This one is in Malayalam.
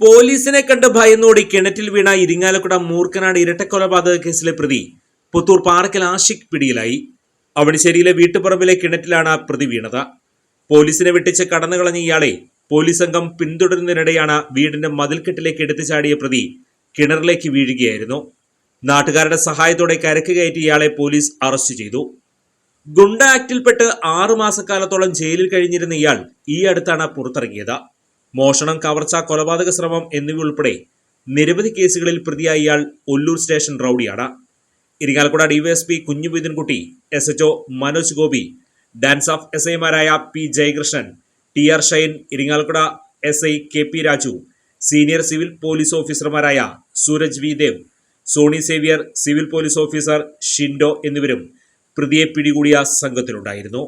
പോലീസിനെ കണ്ട് ഭയന്നോടി കിണറ്റിൽ വീണ ഇരിങ്ങാലക്കുട മൂർക്കനാട് ഇരട്ടക്കൊലപാതക കേസിലെ പ്രതി. പുത്തൂർ പാറക്കൽ ആഷിഖ് പിടിയിലായി. അവണിശ്ശേരിയിലെ വീട്ടുപറമ്പിലെ കിണറ്റിലാണ് പ്രതി വീണത്. പോലീസിനെ വെട്ടിച്ച് കടന്നു കളഞ്ഞ ഇയാളെ പോലീസ് സംഘം പിന്തുടരുന്നതിനിടെയാണ് വീടിന്റെ മതിൽക്കെട്ടിലേക്ക് എടുത്തു ചാടിയ പ്രതി കിണറിലേക്ക് വീഴുകയായിരുന്നു. നാട്ടുകാരുടെ സഹായത്തോടെ കരക്ക് കയറ്റി ഇയാളെ പോലീസ് അറസ്റ്റ് ചെയ്തു. ഗുണ്ട ആക്ടിൽപ്പെട്ട് ആറു മാസക്കാലത്തോളം ജയിലിൽ കഴിഞ്ഞിരുന്ന ഇയാൾ ഈ അടുത്താണ് പുറത്തിറങ്ങിയത്. മോഷണം കവർച്ച കൊലപാതക ശ്രമം എന്നിവയുൾപ്പെടെ നിരവധി കേസുകളിൽ പ്രതിയായ ഇയാൾ Ollur station റൌഡിയാണ്. Irinjalakuda DYSP Kunjupeethankutty S H O Manoj Gopi dance of S ഐമാരായ P Jayakrishnan T R Shine Irinjalakuda S I K P Raju senior civil police ഓഫീസർമാരായ Sooraj V Dev Soni Xavier civil police officer Shindo എന്നിവരും പ്രതിയെ പിടികൂടിയ സംഘത്തിലുണ്ടായിരുന്നു.